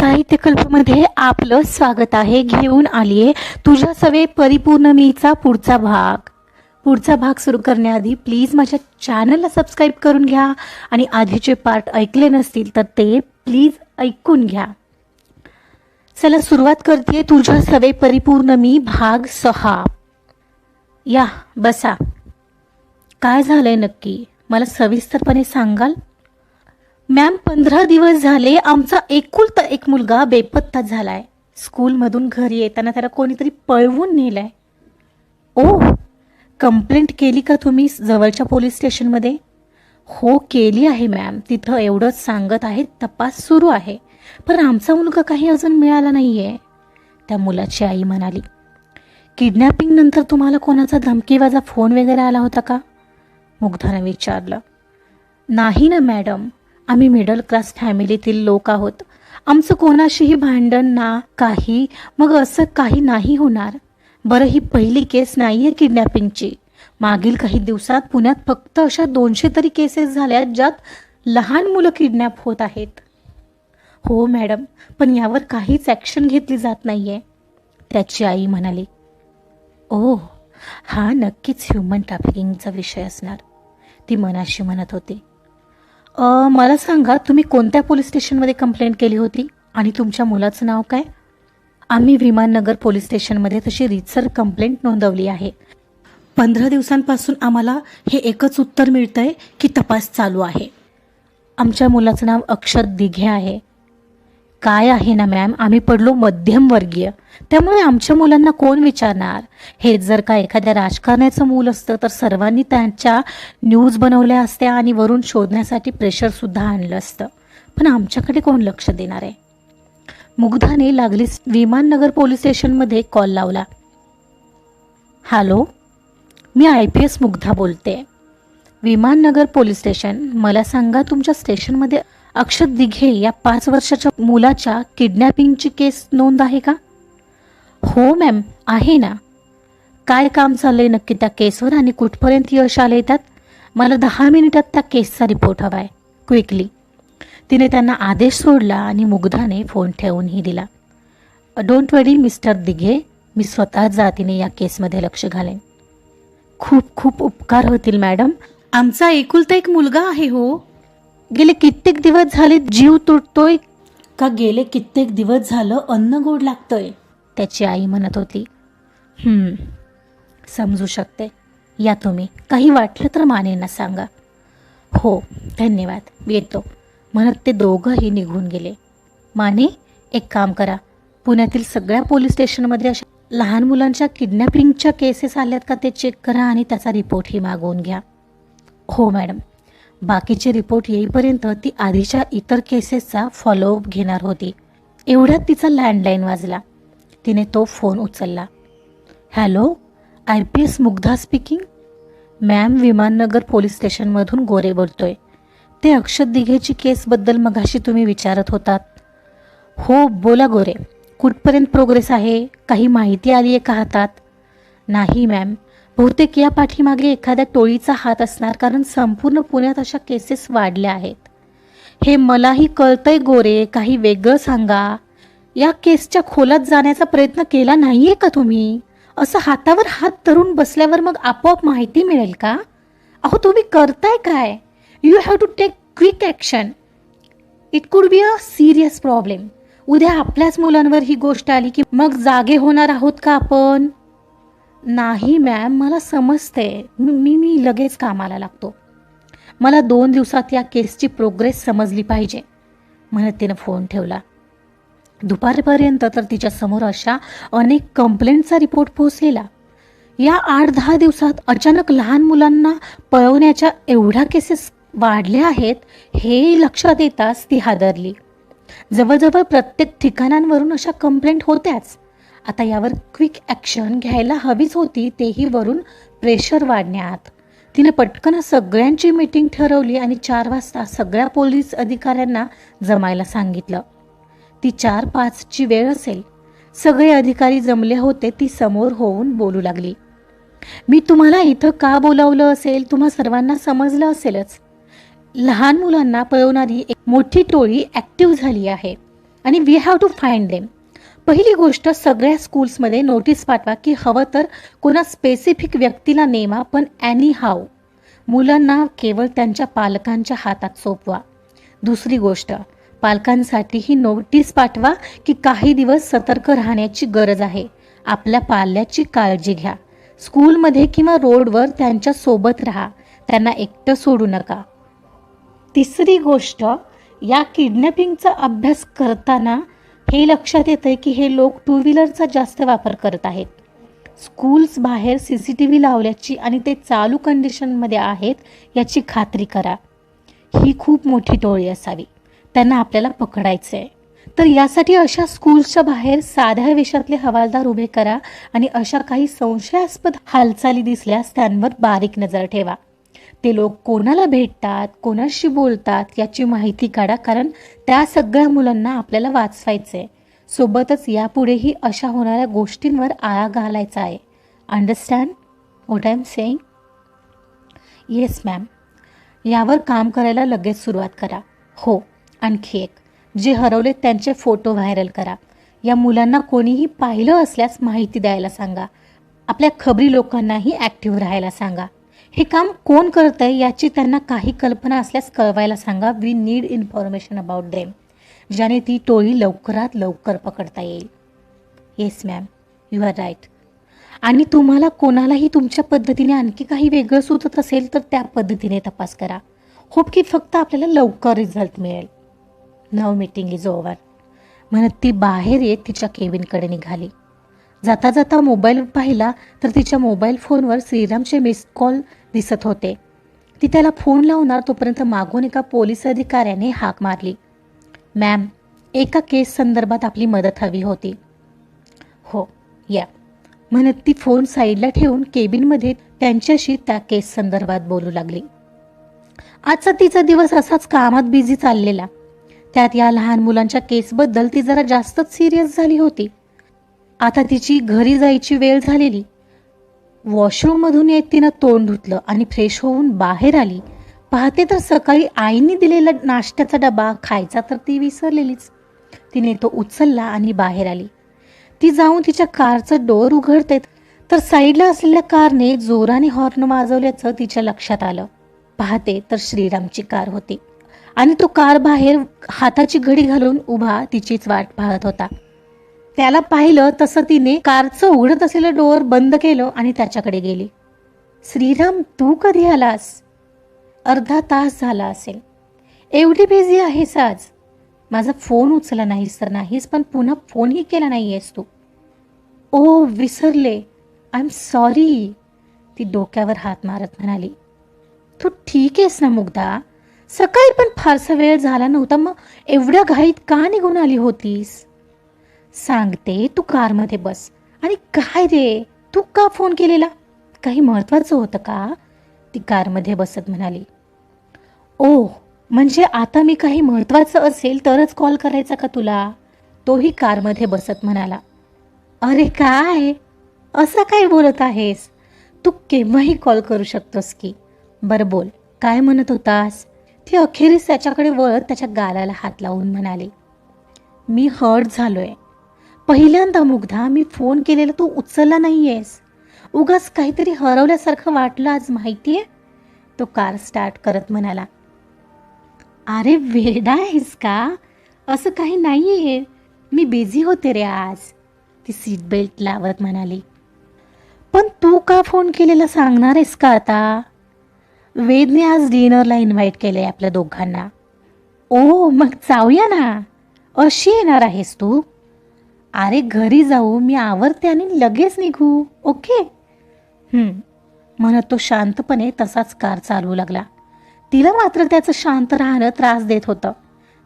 साहित्यकल्पमध्ये आपलं स्वागत आहे. घेऊन आलीये तुझ्या सवे परिपूर्ण मीचा पुढचा भाग. पुढचा भाग सुरू करण्याआधी प्लीज माझ्या चॅनलला सबस्क्राईब करून घ्या आणि आधीचे पार्ट ऐकले नसतील तर ते प्लीज ऐकून घ्या. चला सुरुवात करते तुझ्या सवे परिपूर्ण मी भाग सहा. या बसा. काय झालंय नक्की? मला सविस्तरपणे सांगाल? मॅम पंधरा दिवस झाले आमचा एकुलता एक मुलगा बेपत्ता झालाय. स्कूलमधून घरी येताना त्याला कोणीतरी पळवून नेलाय. ओ कंप्लेंट केली का तुम्ही जवळच्या पोलीस स्टेशनमध्ये? हो केली आहे मॅम. तिथं एवढंच सांगत आहे तपास सुरू आहे. पण आमचा मुलगा काही अजून मिळाला नाही आहे त्या मुलाची आई म्हणाली किडनॅपिंग नंतर तुम्हाला कोणाचा धमकीवाजा फोन वगैरे आला होता का? मुग्धानं विचारलं नाही ना मॅडम. आम्ही मिडल क्लास फॅमिलीतील लोक आहोत. आमचं कोणाशीही भांडण ना काही मग असं काही नाही होणार. बरं ही पहिली केस नाही आहे किडनॅपिंगची मागील काही दिवसात पुण्यात फक्त अशा दोनशे तरी केसेस झाल्या ज्यात लहान मुलं किडनॅप होत आहेत. हो मॅडम पण यावर काहीच ॲक्शन घेतली जात नाही आहे त्याची आई म्हणाली. ओ हा नक्कीच ह्युमन ट्रॅफिकिंगचा विषय असणार ती मनाशी म्हणत होती. मला सांगा तुम्ही कोणत्या पोलीस स्टेशनमध्ये कंप्लेंट केली होती? आणि तुमच्या मुलाचं नाव काय? आम्ही विमाननगर पोलीस स्टेशनमध्ये तशी रितसर कंप्लेंट नोंदवली आहे. पंधरा दिवसांपासून आम्हाला हे एकच उत्तर मिळतं आहे की तपास चालू आहे. आमच्या मुलाचं नाव अक्षर दिघे आहे. काय आहे ना मॅम आम्ही पडलो मध्यमवर्गीय. त्यामुळे आमच्या मुलांना कोण विचारणार? हे जर का एखाद्या राजकारण्याचं मूल असतं तर सर्वांनी त्यांच्या न्यूज बनवल्या असत्या आणि वरून शोधण्यासाठी प्रेशरसुद्धा आणलं असतं. पण आमच्याकडे कोण लक्ष देणार आहे? मुग्धाने लागलीच विमाननगर पोलीस स्टेशनमध्ये कॉल लावला. हॅलो मी आय पी एस मुग्धा बोलते. विमाननगर पोलीस स्टेशन मला सांगा तुमच्या स्टेशनमध्ये अक्षत दिघे या पाच वर्षाच्या मुलाच्या किडनॅपिंगची केस नोंद आहे का? हो मॅम आहे ना. काय काम चाललंय नक्की त्या केसवर आणि कुठपर्यंत यश आले येतात मला दहा मिनिटात त्या केसचा रिपोर्ट हवा आहे क्विकली तिने त्यांना आदेश सोडला आणि मुग्धाने फोन ठेवूनही दिला. Don't worry mister Dighe. मी स्वतः जातीने या केसमध्ये लक्ष घालेन. खूप खूप उपकार होतील मॅडम आमचा एकुलता एक मुलगा आहे हो. गेले कित्येक दिवस झाले जीव तुटतोय. का गेले कित्येक दिवस झालं अन्न गोड लागतंय? त्याची आई म्हणत होती समजू शकते. या तुम्ही. काही वाटलं तर मानेंना सांगा. हो धन्यवाद. येतो. म्हणत ते दोघंही निघून गेले. माने एक काम करा. पुण्यातील सगळ्या पोलीस स्टेशनमध्ये अशा लहान मुलांच्या किडनॅपिंगच्या केसेस आल्यात का ते चेक करा आणि त्याचा रिपोर्टही मागवून घ्या. हो मॅडम. बाकीचे रिपोर्ट येईपर्यंत ती आधीच्या इतर केसेसचा फॉलोअप घेणार होती. एवढ्यात तिचा लँडलाईन वाजला. तिने तो फोन उचलला. Hello I P S Mugdha speaking? Ma'am Vimannagar police स्टेशनमधून Gore बोलतोय. ते अक्षत दिघेची केसबद्दल मगाशी तुम्ही विचारत होतात. हो बोला गोरे. कुठपर्यंत प्रोग्रेस आहे? काही माहिती आली आहे का हातात? नाही मॅम. बहुतेक या पाठीमागे एखाद्या टोळीचा हात असणार कारण संपूर्ण पुण्यात अशा केसेस वाढल्या आहेत. हे मलाही कळतंय गोरे. काही वेगळं सांगा. या केसच्या खोलात जाण्याचा प्रयत्न केला नाहीये का तुम्ही? असं हातावर हात धरून बसल्यावर मग आपोआप माहिती मिळेल का? अहो तुम्ही करताय काय? You have to take quick action it could be a serious problem उद्या आपल्याच मुलांवर ही गोष्ट आली की मग जागे होणार आहोत का आपण? नाही मॅम मला समजते मी मी लगेच कामाला लागतो. मला दोन दिवसात या केसची प्रोग्रेस समजली पाहिजे. म्हणत तिनं फोन ठेवला. दुपारपर्यंत तर तिच्यासमोर अशा अनेक कंप्लेंटचा रिपोर्ट पोहोचलेला. या आठ दहा दिवसात अचानक लहान मुलांना पळवण्याच्या एवढ्या केसेस वाढल्या आहेत हे लक्षात येताच ती हादरली. जवळजवळ प्रत्येक ठिकाणांवरून अशा कंप्लेंट होत्याच. आता यावर क्विक ॲक्शन घ्यायला हवीच होती तेही वरून प्रेशर वाढण्यात तिने पटकन सगळ्यांची मीटिंग ठरवली आणि चार वाजता सगळ्या पोलीस अधिकाऱ्यांना जमायला सांगितलं. ती चार पाचची वेळ असेल. सगळे अधिकारी जमले होते ती समोर होऊन बोलू लागली. मी तुम्हाला इथं का बोलावलं असेल? तुम्हा सर्वांना समजलं असेलच. लहान मुलांना पळवणारी एक मोठी टोळी ॲक्टिव्ह झाली आहे आणि we have to find them पहिली गोष्ट सगळ्या स्कूल्समध्ये नोटीस पाठवा की हवं तर कोणा स्पेसिफिक व्यक्तीला नेमा पण ॲनी हाव मुलांना केवळ त्यांच्या पालकांच्या हातात सोपवा. दुसरी गोष्ट पालकांसाठी ही नोटीस पाठवा की काही दिवस सतर्क राहण्याची गरज आहे. आपल्या पाल्याची काळजी घ्या. स्कूलमध्ये किंवा रोडवर त्यांच्यासोबत राहा. त्यांना एकटं सोडू नका. तिसरी गोष्ट या किडनॅपिंगचा अभ्यास करताना हे लक्षात येतं की हे लोक टू व्हीलरचा जास्त वापर करत आहेत. स्कूल्स बाहेर सी सी टी व्ही लावल्याची आणि ते चालू कंडिशनमध्ये आहेत याची खात्री करा. ही खूप मोठी टोळी असावी. त्यांना आपल्याला पकडायचं आहे तर यासाठी अशा स्कूल्सच्या बाहेर साध्या वेशातले हवालदार उभे करा आणि अशा काही संशयास्पद हालचाली दिसल्यास त्यांवर बारीक नजर ठेवा. ते लोक कोणाला भेटतात कोणाशी बोलतात याची माहिती काढा कारण त्या सगळ्या मुलांना आपल्याला वाचवायचं आहे सोबतच यापुढेही अशा होणाऱ्या गोष्टींवर आळा घालायचा आहे. Understand what I am saying yes ma'am यावर काम करायला लगेच सुरुवात करा. हो. आणखी एक. जे हरवले त्यांचे फोटो व्हायरल करा. या मुलांना कोणीही पाहिलं असल्यास माहिती द्यायला सांगा. आपल्या खबरी लोकांनाही ॲक्टिव्ह राहायला सांगा. हे काम कोण करतं आहे याची त्यांना काही कल्पना असल्यास कळवायला सांगा. We need information about them ज्याने ती टोळी लवकरात लवकर पकडता येईल. Yes ma'am you are right आणि तुम्हाला कोणालाही तुमच्या पद्धतीने आणखी काही वेगळं सुचत असेल तर त्या पद्धतीने तपास करा. होप की फक्त आपल्याला लवकर रिझल्ट मिळेल. नव मीटिंग इज ओवर म्हणत ती बाहेर येत तिच्या केबिनकडे निघाली. जाता जाता मोबाईल पाहिला तर तिच्या मोबाईल फोनवर श्रीरामचे मिस कॉल दिसत होते. ती त्याला फोन लावणार तोपर्यंत मागून एका पोलीस अधिकाऱ्याने हाक मारली. मॅम एका केस संदर्भात आपली मदत हवी होती. हो या. म्हणत ती फोन साईडला ठेवून केबिनमध्ये त्यांच्याशी त्या केस संदर्भात बोलू लागली. आजचा तिचा दिवस असाच कामात बिझी चाललेला. त्यात या लहान मुलांच्या केसबद्दल ती जरा जास्तच सिरियस झाली होती. आता तिची घरी जायची वेळ झालेली. वॉशरूममधून येत तिनं तोंड धुतलं आणि फ्रेश होऊन बाहेर आली. पाहते तर सकाळी आईने दिलेला नाश्त्याचा डबा खायचा तर ती विसरलेलीच. तिने तो उचलला आणि बाहेर आली. ती जाऊन तिच्या कारचं डोअर उघडते तर साईडला असलेल्या कारने जोराने हॉर्न वाजवल्याचं तिच्या लक्षात आलं. पाहते तर श्रीरामची कार होती. आणि तो कार बाहेर हाताची घडी घालून उभा तिचीच वाट पाहत होता. त्याला पाहिलं तसं तिने कारचं उघडत असलेलं डोअर बंद केलं आणि त्याच्याकडे गेली. श्रीराम तू कधी आलास? अर्धा तास झाला असेल. एवढी बिझी आहेस आज. माझा फोन उचला नाहीस तर नाहीस पण पुन्हा फोनही केला नाही आहेस तू. ओ विसरले. आय एम सॉरी ती डोक्यावर हात मारत म्हणाली. तू ठीक आहेस ना मुग्धा? सकाळी पण फारसा वेळ झाला नव्हता मग एवढ्या घाईत का निघून आली होतीस? सांगते तू कारमध्ये बस. आणि काय रे तू का फोन केलेला? काही महत्त्वाचं होतं का? ती कारमध्ये बसत म्हणाली. ओ म्हणजे आता मी काही महत्त्वाचं असेल तरच कॉल करायचा का तुला? तोही कारमध्ये बसत म्हणाला. अरे काय? असं काय बोलत आहेस? तू केव्हाही कॉल करू शकतोस की. बरं बोल काय म्हणत होतास? ती अखेरीस त्याच्याकडे वळत त्याच्या गालाला हात लावून म्हणाली मी हर्ट आहे पहिल्यांदा मुग्धा मी फोन केलेला तू उचलला नाही आहेस उगाच काहीतरी हरवल्यासारखं वाटलं आज माहिती आहे तो कार स्टार्ट करत म्हणाला अरे वेडा आहेस का? असं काही नाही आहे मी बिझी होते रे आज. ती सीट बेल्ट लावत म्हणाली पण तू का फोन केलेला सांगणार आहेस का आता? वेदने आज डिनरला इन्व्हाइट केलं आहे आपल्या दोघांना. ओ मग जाऊया ना. अशी येणार आहेस तू? अरे घरी जाऊ मी आवरते आणि लगेच निघू ओके? म्हणत तो शांतपणे तसाच कार चालवू लागला. तिला मात्र त्याचं शांत राहणं त्रास देत होतं.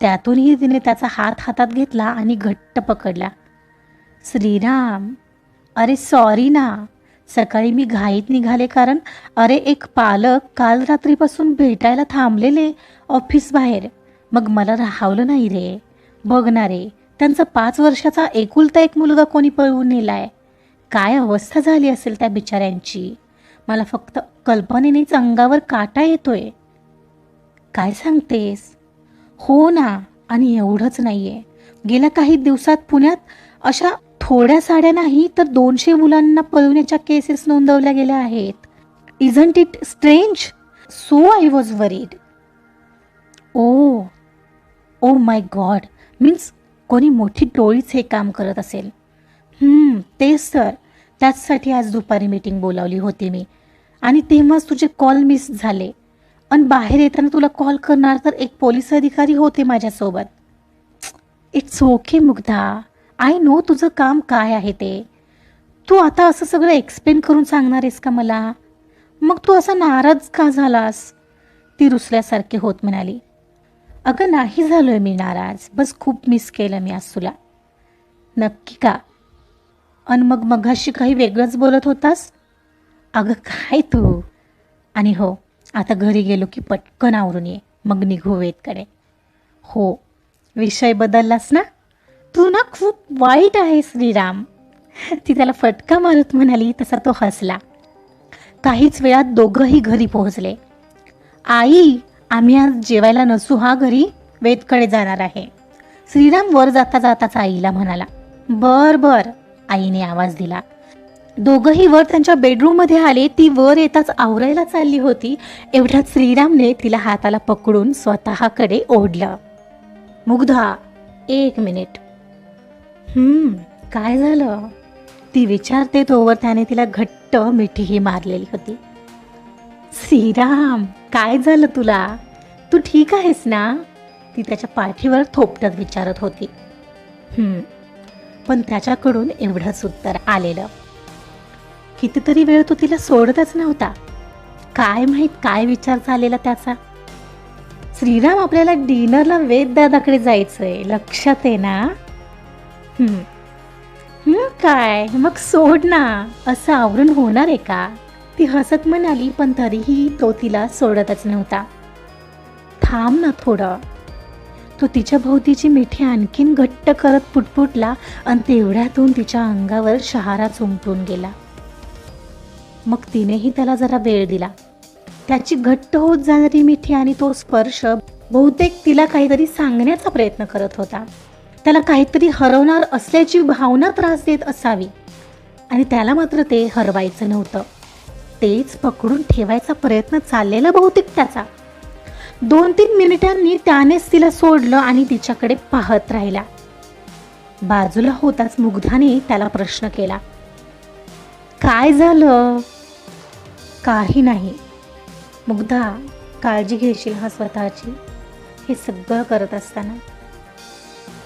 त्यातूनही तिने त्याचा हात हातात घेतला आणि घट्ट पकडला. श्रीराम अरे सॉरी ना. सकाळी मी घाईत निघाले कारण अरे एक पालक काल रात्रीपासून भेटायला थांबलेले ऑफिस बाहेर. मग मला राहावलं नाही रे. बघणारे त्यांचा पाच वर्षाचा एकुलता एक मुलगा कोणी पळवून नेलाय. काय अवस्था झाली असेल त्या बिचाऱ्यांची? मला फक्त कल्पनेनेच अंगावर काटा येतोय. काय सांगतेस? हो ना आणि एवढंच नाही आहे गेल्या काही दिवसात पुण्यात अशा थोड्या साड्या नाही तर दोनशे मुलांना पळवण्याच्या केसेस नोंदवल्या गेल्या आहेत. Isn't it strange so I was worried oh oh my god means कोणी मोठी टोळीच हे काम करत असेल. तेच तर. त्याचसाठी आज दुपारी मीटिंग बोलावली होती मी. आणि तेव्हाच तुझे कॉल मिस झाले. आणि बाहेर येताना तुला कॉल करणार तर एक पोलीस अधिकारी होते माझ्यासोबत. It's okay Mugdha. I know तुझं काम काय आहे ते. तू आता असं सगळं एक्सप्लेन करून सांगणार आहेस का मला? मग तू असा नाराज का झालास? ती रुसल्यासारखी होत म्हणाली. अगं नाही झालो आहे मी नाराज. बस खूप मिस केलं मी आज तुला. नक्की का? अन मग मघाशी काही वेगळंच बोलत होतास? अगं काय तू? आणि हो आता घरी गेलो की पटकन आवरून ये. मग निघू वेदकडे. हो विषय बदललास ना? तू ना खूप वाईट आहे श्रीराम. ती त्याला फटका मारत म्हणाली तसा तो हसला. काहीच वेळात दोघंही घरी पोहोचले. आई आम्ही आज जेवायला नसू हा घरी वेदकडे जाणार आहे. श्रीराम वर जाता जाताच आईला म्हणाला बर बर आईने आवाज दिला. दोघंही वर त्यांच्या बेडरूममध्ये आले ती वर येताच आवरायला चालली होती एवढ्यात श्रीरामने तिला हाताला पकडून स्वतःकडे ओढलं. मुग्धा एक मिनिट काय झालं? ती विचारते तोवर त्याने तिला घट्ट मिठीही मारलेली होती. श्रीराम काय झालं तुला? तू ठीक आहेस ना? ती त्याच्या पाठीवर थोपटत विचारत होती. पण त्याच्याकडून एवढंच उत्तर आलेलं. कितीतरी वेळ तो तिला सोडतच नव्हता. काय माहीत काय विचार झालेला त्याचा? श्रीराम आपल्याला डिनरला वेद दादाकडे जायचंय लक्षात आहे ना? काय? मग सोड ना. असं आवरून होणार आहे का? ती हसत म्हणाली पण तरीही तो तिला सोडतच नव्हता. थांब ना थोडं. तो तिच्या भोवतीची मिठी आणखीन घट्ट करत पुटपुटला आणि तेवढ्यातून तिच्या अंगावर शहारा चुंपटून गेला. मग तिनेही त्याला जरा वेळ दिला. त्याची घट्ट होत जाणारी मिठी आणि तो स्पर्श बहुतेक तिला काहीतरी सांगण्याचा प्रयत्न करत होता. त्याला काहीतरी हरवणार असल्याची भावना त्रास देत असावी. आणि त्याला मात्र ते हरवायचं नव्हतं. तेच पकडून ठेवायचा प्रयत्न चाललेला बहुतेक त्याचा. दोन तीन मिनिटांनी त्यानेच तिला सोडलं आणि तिच्याकडे पाहत राहिला. बाजूला होताच मुग्धाने त्याला प्रश्न केला. काय झालं? काही नाही. मुग्धा काळजी घेशील हा स्वतःची. हे सगळं करत असताना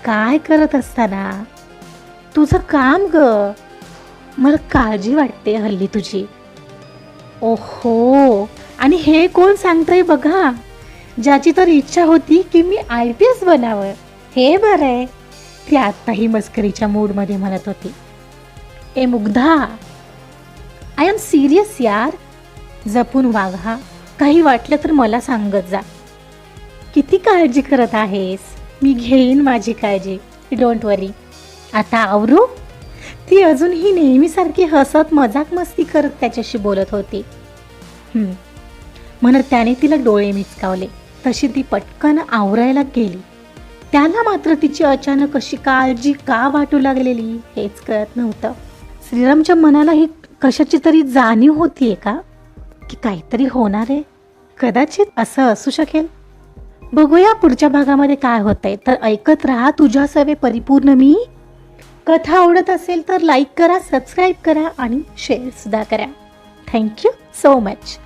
काय करत असताना? तुझं काम ग. मला काळजी वाटते हल्ली तुझी. ओहो. आणि हे कोण सांगतंय बघा? ज्याची तर इच्छा होती की मी आय पी एस बनावं. हे बरं आहे. ती आत्ताही मस्करीच्या मूडमध्ये म्हणत होती. ए मुग्धा. आय एम सिरियस यार. जपून वागा काही वाटलं तर मला सांगत जा. किती काळजी करत आहेस? मी घेईन माझी काळजी. डोंट वरी आता आवरू? ती अजूनही नेहमीसारखी हसत मजाक मस्ती करत त्याच्याशी बोलत होती. म्हणत त्याने तिला डोळे मिचकावले तशी ती पटकन आवरायला गेली. त्याला मात्र तिची अचानक अशी काळजी का वाटू लागलेली हेच कळत नव्हतं. श्रीरामच्या मनाला ही कशाची तरी जाणीव होतीये का? की काहीतरी होणार आहे? कदाचित असं असू शकेल. बघूया पुढच्या भागामध्ये काय होतंय. तर ऐकत राहा तुझ्या सवे परिपूर्ण मी. कथा आवडत असेल तर लाईक करा सबस्क्राईब करा आणि शेअर सुद्धा करा. Thank you so much